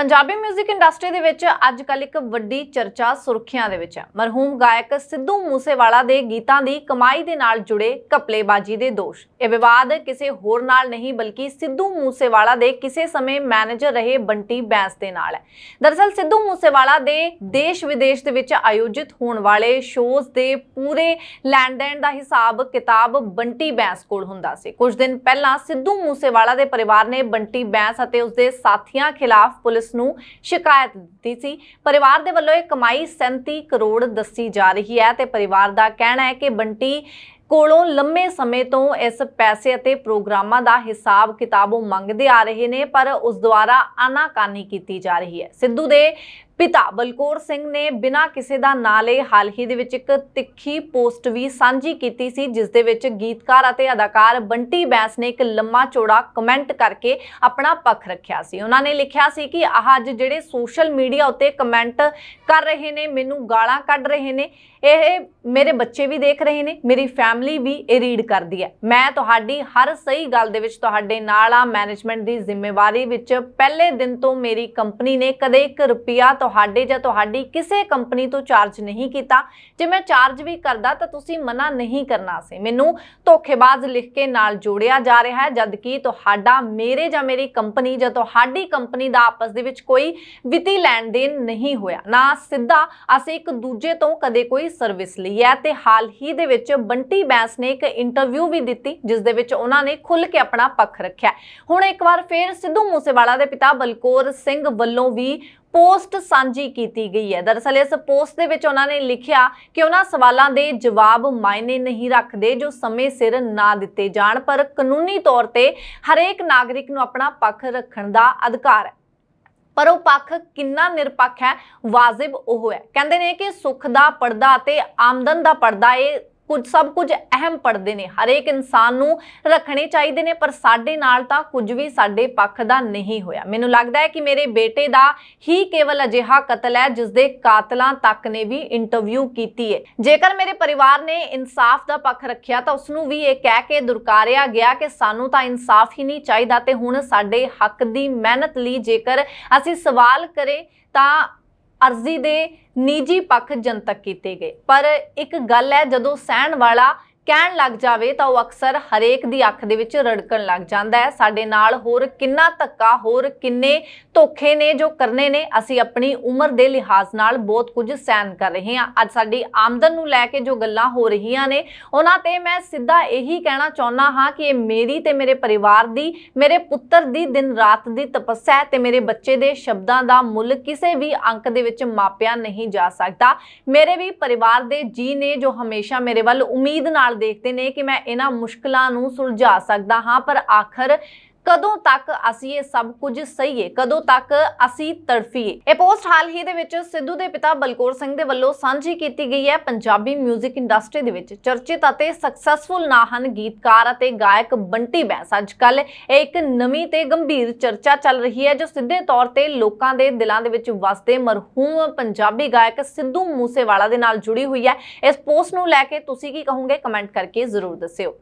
Punjabi 뮤직 industry ਦੇ ਵਿੱਚ ਅੱਜ ਕੱਲ ਇੱਕ ਵੱਡੀ ਚਰਚਾ ਸੁਰਖੀਆਂ ਦੇ ਵਿੱਚ ਹੈ। ਮਰਹੂਮ ਗਾਇਕ ਸਿੱਧੂ ਮੂਸੇਵਾਲਾ ਦੇ ਗੀਤਾਂ ਦੀ ਕਮਾਈ ਦੇ ਨਾਲ ਜੁੜੇ ਕਪਲੇਬਾਜ਼ੀ ਦੇ ਦੋਸ਼। ਇਹ ਵਿਵਾਦ ਕਿਸੇ ਹੋਰ ਨਾਲ ਨਹੀਂ, ਬਲਕਿ ਸਿੱਧੂ ਮੂਸੇਵਾਲਾ ਦੇ ਕਿਸੇ ਸਮੇਂ ਮੈਨੇਜਰ ਰਹੇ ਬੰਟੀ ਬੈਂਸ ਦੇ ਨਾਲ ਹੈ। ਦਰਅਸਲ ਸਿੱਧੂ ਮੂਸੇਵਾਲਾ ਦੇ ਦੇਸ਼ ਵਿਦੇਸ਼ ਦੇ ਵਿੱਚ ਆਯੋਜਿਤ ਹੋਣ ਵਾਲੇ ਸ਼ੋਜ਼ ਦੇ ਪੂਰੇ ਲੈਣ ਦੇਣ ਦਾ ਹਿਸਾਬ ਕਿਤਾਬ ਬੰਟੀ ਬੈਂਸ ਕੋਲ ਹੁੰਦਾ ਸੀ। ਕੁਝ ਦਿਨ ਪਹਿਲਾਂ ਸਿੱਧੂ ਮੂਸੇਵਾਲਾ ਦੇ ਪਰਿਵਾਰ ਨੇ ਬੰਟੀ ਬੈਂਸ ਅਤੇ ਉਸਦੇ ਸਾਥੀਆਂ ਖਿਲਾਫ ਪੁਲਿਸ ਨੂੰ ਸ਼ਿਕਾਇਤ ਦਿੱਤੀ ਸੀ। ਪਰਿਵਾਰ ਦੇ ਵੱਲੋਂ ਇਹ ਕਮਾਈ 37 ਕਰੋੜ ਦੱਸੀ ਜਾ ਰਹੀ ਹੈ ਤੇ ਪਰਿਵਾਰ ਦਾ ਕਹਿਣਾ ਹੈ ਕਿ ਬੰਟੀ ਕੋਲੋਂ ਲੰਮੇ ਸਮੇਂ ਤੋਂ ਇਸ ਪੈਸੇ ਅਤੇ ਪ੍ਰੋਗਰਾਮਾਂ ਦਾ ਹਿਸਾਬ ਕਿਤਾਬ ਮੰਗਦੇ ਆ ਰਹੇ ਨੇ, ਪਰ ਉਸ ਦੁਆਰਾ ਆਨਾਕਾਨੀ ਕੀਤੀ ਜਾ ਰਹੀ ਹੈ। ਸਿੱਧੂ ਦੇ ਪਿਤਾ ਬਲਕੌਰ ਸਿੰਘ ਨੇ ਬਿਨਾਂ ਕਿਸੇ ਦਾ ਨਾਂ ਲਏ ਹਾਲ ਹੀ ਦੇ ਵਿੱਚ ਇੱਕ ਤਿੱਖੀ ਪੋਸਟ ਵੀ ਸਾਂਝੀ ਕੀਤੀ ਸੀ, ਜਿਸ ਦੇ ਵਿੱਚ ਗੀਤਕਾਰ ਅਤੇ ਅਦਾਕਾਰ ਬੰਟੀ ਬੈਂਸ ਨੇ ਇੱਕ ਲੰਮਾ ਚੌੜਾ ਕਮੈਂਟ ਕਰਕੇ ਆਪਣਾ ਪੱਖ ਰੱਖਿਆ ਸੀ। ਉਹਨਾਂ ਨੇ ਲਿਖਿਆ ਸੀ ਕਿ ਆਹ ਅੱਜ ਜਿਹੜੇ ਸੋਸ਼ਲ ਮੀਡੀਆ ਉੱਤੇ ਕਮੈਂਟ ਕਰ ਰਹੇ ਨੇ, ਮੈਨੂੰ ਗਾਲਾਂ ਕੱਢ ਰਹੇ ਨੇ, ਇਹ ਮੇਰੇ ਬੱਚੇ ਵੀ ਦੇਖ ਰਹੇ ਨੇ, ਮੇਰੀ ਫੈਮਿਲੀ ਵੀ ਇਹ ਰੀਡ ਕਰਦੀ ਹੈ। ਮੈਂ ਤੁਹਾਡੀ ਹਰ ਸਹੀ ਗੱਲ ਦੇ ਵਿੱਚ ਤੁਹਾਡੇ ਨਾਲ ਆ, ਮੈਨੇਜਮੈਂਟ ਦੀ ਜ਼ਿੰਮੇਵਾਰੀ ਵਿੱਚ ਪਹਿਲੇ ਦਿਨ ਤੋਂ ਮੇਰੀ ਕੰਪਨੀ ਨੇ ਕਦੇ 1 ਰੁਪਿਆ ਤੁਹਾਡੇ ਜਾਂ ਤੁਹਾਡੀ ਕਿਸੇ ਕੰਪਨੀ ਤੋਂ ਚਾਰਜ ਨਹੀਂ ਕੀਤਾ। ਜੇ ਮੈਂ ਚਾਰਜ ਵੀ ਕਰਦਾ ਤਾਂ ਤੁਸੀਂ ਮਨਾ ਨਹੀਂ ਕਰਨਾ ਸੀ। ਮੈਨੂੰ ਧੋਖੇਬਾਜ਼ ਲਿਖ ਕੇ ਨਾਲ ਜੋੜਿਆ ਜਾ ਰਿਹਾ ਹੈ, ਜਦ ਕਿ ਤੁਹਾਡਾ ਮੇਰੇ ਜਾਂ ਮੇਰੀ ਕੰਪਨੀ ਜਾਂ ਤੁਹਾਡੀ ਕੰਪਨੀ ਦਾ ਆਪਸ ਦੇ ਵਿੱਚ ਕੋਈ ਵਿੱਤੀ ਲੈਣ ਦੇਣ ਨਹੀਂ ਹੋਇਆ। ਨਾ ਸਿੱਧਾ ਅਸੀਂ ਇੱਕ ਦੂਜੇ ਤੋਂ ਕਦੇ ਕੋਈ ਸਰਵਿਸ ਲਈ ਹੈ ਤੇ ਹਾਲ ਹੀ ਦੇ ਵਿੱਚ ਬੰਟੀ ਬੈਂਸ ਨੇ ਇੱਕ ਇੰਟਰਵਿਊ ਵੀ ਦਿੱਤੀ, ਜਿਸ ਦੇ ਵਿੱਚ ਉਹਨਾਂ ਨੇ ਖੁੱਲ ਕੇ ਆਪਣਾ ਪੱਖ ਰੱਖਿਆ। ਹੁਣ ਇੱਕ ਵਾਰ ਫੇਰ ਸਿੱਧੂ ਮੂਸੇਵਾਲਾ ਦੇ ਪਿਤਾ ਬਲਕੌਰ ਸਿੰਘ ਵੱਲੋਂ ਵੀ ਪੋਸਟ ਸਾਂਝੀ ਕੀਤੀ ਗਈ ਹੈ। ਦਰਅਸਲ ਇਸ ਪੋਸਟ ਦੇ ਵਿੱਚ ਉਹਨਾਂ ਨੇ ਲਿਖਿਆ ਕਿ ਉਹਨਾਂ ਸਵਾਲਾਂ ਦੇ ਜਵਾਬ ਮਾਇਨੇ ਨਹੀਂ ਰੱਖਦੇ, ਜੋ ਸਮੇਂ ਸਿਰ ਨਾ ਦਿੱਤੇ ਜਾਣ, ਪਰ ਕਾਨੂੰਨੀ ਤੌਰ ਤੇ ਹਰੇਕ ਨਾਗਰਿਕ ਨੂੰ ਆਪਣਾ ਪੱਖ ਰੱਖਣ ਦਾ ਅਧਿਕਾਰ ਹੈ। ਪਰ ਉਹ ਪੱਖ ਕਿੰਨਾ ਨਿਰਪੱਖ ਹੈ, ਵਾਜਿਬ ਉਹ ਹੈ। ਕਹਿੰਦੇ ਨੇ ਕਿ ਸੁੱਖ ਦਾ ਪਰਦਾ ਅਤੇ ਆਮਦਨ ਦਾ ਪਰਦਾ ਇਹ ਕੁਝ ਸਭ ਕੁਝ ਅਹਿਮ ਪੜਦੇ ਨੇ। ਹਰੇਕ ਇਨਸਾਨ ਨੂੰ ਰੱਖਣੇ ਚਾਹੀਦੇ ਨੇ, ਪਰ ਸਾਡੇ ਨਾਲ ਤਾਂ ਕੁਝ ਵੀ ਸਾਡੇ ਪੱਖ ਦਾ ਨਹੀਂ ਹੋਇਆ। ਮੈਨੂੰ ਲੱਗਦਾ ਹੈ ਕਿ ਮੇਰੇ ਬੇਟੇ ਦਾ ਹੀ ਕੇਵਲ ਅਜਿਹਾ ਕਤਲ ਹੈ ਜਿਸ ਦੇ ਕਾਤਲਾਂ ਤੱਕ ਨੇ ਵੀ ਇੰਟਰਵਿਊ ਕੀਤੀ ਹੈ ਜੇਕਰ ਮੇਰੇ ਪਰਿਵਾਰ ਨੇ ਇਨਸਾਫ ਦਾ ਪੱਖ ਰੱਖਿਆ, ਤਾਂ ਉਸ ਨੂੰ ਵੀ ਇਹ ਕਹਿ ਕੇ ਦੁਰਕਾਰਿਆ ਗਿਆ ਕਿ ਸਾਨੂੰ ਤਾਂ ਇਨਸਾਫ ਹੀ ਨਹੀਂ ਚਾਹੀਦਾ ਤੇ ਹੁਣ ਸਾਡੇ ਹੱਕ ਦੀ ਮਿਹਨਤ ਲਈ ਜੇਕਰ ਅਸੀਂ ਸਵਾਲ ਕਰੇ, ਤਾਂ ਅਰਜ਼ੀ ਦੇ ਨਿੱਜੀ ਪੱਖ ਜਨਤਕ ਕੀਤੇ ਗਏ। ਪਰ ਇੱਕ ਗੱਲ ਹੈ ਜਦੋਂ ਸਹਿਣ ਵਾਲਾ ਕਹਿਣ ਲੱਗ ਜਾਵੇ ਤਾਂ ਉਹ ਅਕਸਰ ਹਰੇਕ ਦੀ ਅੱਖ ਦੇ ਵਿੱਚ ਰੜਕਣ ਲੱਗ ਜਾਂਦਾ ਹੈ। ਸਾਡੇ ਨਾਲ ਹੋਰ ਕਿੰਨਾ ਧੱਕਾ, ਹੋਰ ਕਿੰਨੇ ਧੋਖੇ ਨੇ ਜੋ ਕਰਨੇ ਨੇ, ਅਸੀਂ ਆਪਣੀ ਉਮਰ ਦੇ ਲਿਹਾਜ਼ ਨਾਲ ਬਹੁਤ ਕੁਝ ਸਹਿਨ ਕਰ ਰਹੇ ਹਾਂ। ਅੱਜ ਸਾਡੀ ਆਮਦਨ ਨੂੰ ਲੈ ਕੇ ਜੋ ਗੱਲਾਂ ਹੋ ਰਹੀਆਂ ਨੇ, ਉਹਨਾਂ ਤੇ ਮੈਂ ਸਿੱਧਾ ਇਹੀ ਕਹਿਣਾ ਚਾਹੁੰਦਾ ਹਾਂ ਕਿ ਇਹ ਮੇਰੀ ਤੇ ਮੇਰੇ ਪਰਿਵਾਰ ਦੀ, ਮੇਰੇ ਪੁੱਤਰ ਦੀ ਦਿਨ ਰਾਤ ਦੀ ਤਪੱਸਿਆ ਹੈ ਤੇ ਮੇਰੇ ਬੱਚੇ ਦੇ ਸ਼ਬਦਾਂ ਦਾ ਮੁੱਲ ਕਿਸੇ ਵੀ ਅੰਕ ਦੇ ਵਿੱਚ ਮਾਪਿਆ ਨਹੀਂ ਜਾ ਸਕਦਾ। ਮੇਰੇ ਵੀ ਪਰਿਵਾਰ ਦੇ ਜੀ ਨੇ ਜੋ ਹਮੇਸ਼ਾ ਮੇਰੇ ਵੱਲ ਉਮੀਦ ਨਾਲ ਦੇਖਦੇ ਨੇ ਕਿ ਮੈਂ ਇਹਨਾਂ ਮੁਸ਼ਕਲਾਂ ਨੂੰ ਸੁਲਝਾ ਸਕਦਾ ਹਾਂ ਪਰ ਆਖਰ ਕਦੋਂ ਤੱਕ ਅਸੀਂ ਇਹ ਸਭ ਕੁਝ ਸਹੀਏ ਕਦੋਂ ਤੱਕ ਅਸੀਂ ਤੜਫੀਏ ਇਹ ਪੋਸਟ ਹਾਲ ਹੀ ਦੇ ਵਿੱਚ ਸਿੱਧੂ ਦੇ ਪਿਤਾ ਬਲਕੌਰ ਸਿੰਘ ਦੇ ਵੱਲੋਂ ਸਾਂਝੀ ਕੀਤੀ ਗਈ ਹੈ ਪੰਜਾਬੀ 뮤직 ਇੰਡਸਟਰੀ ਦੇ ਵਿੱਚ, ਚਰਚਿਤ ਅਤੇ ਸਕਸੈਸਫੁਲ ਨਾਂ ਹਨ ਗੀਤਕਾਰ ਅਤੇ ਗਾਇਕ ਬੰਟੀ ਬੈਂਸ। ਅੱਜਕੱਲ ਇਹ ਇੱਕ ਨਵੀਂ ਤੇ ਗੰਭੀਰ ਚਰਚਾ ਚੱਲ ਰਹੀ ਹੈ ਜੋ ਸਿੱਧੇ ਤੌਰ ਤੇ ਲੋਕਾਂ ਦੇ ਦਿਲਾਂ ਦੇ ਵਿੱਚ ਵਸਦੇ ਮਰਹੂਮ ਪੰਜਾਬੀ ਗਾਇਕ ਸਿੱਧੂ ਮੂਸੇਵਾਲਾ ਦੇ ਨਾਲ ਜੁੜੀ ਹੋਈ ਹੈ। ਇਸ ਪੋਸਟ ਨੂੰ ਲੈ ਕੇ ਤੁਸੀਂ ਕੀ ਕਹੋਗੇ? ਕਮੈਂਟ ਕਰਕੇ ਜ਼ਰੂਰ ਦੱਸਿਓ।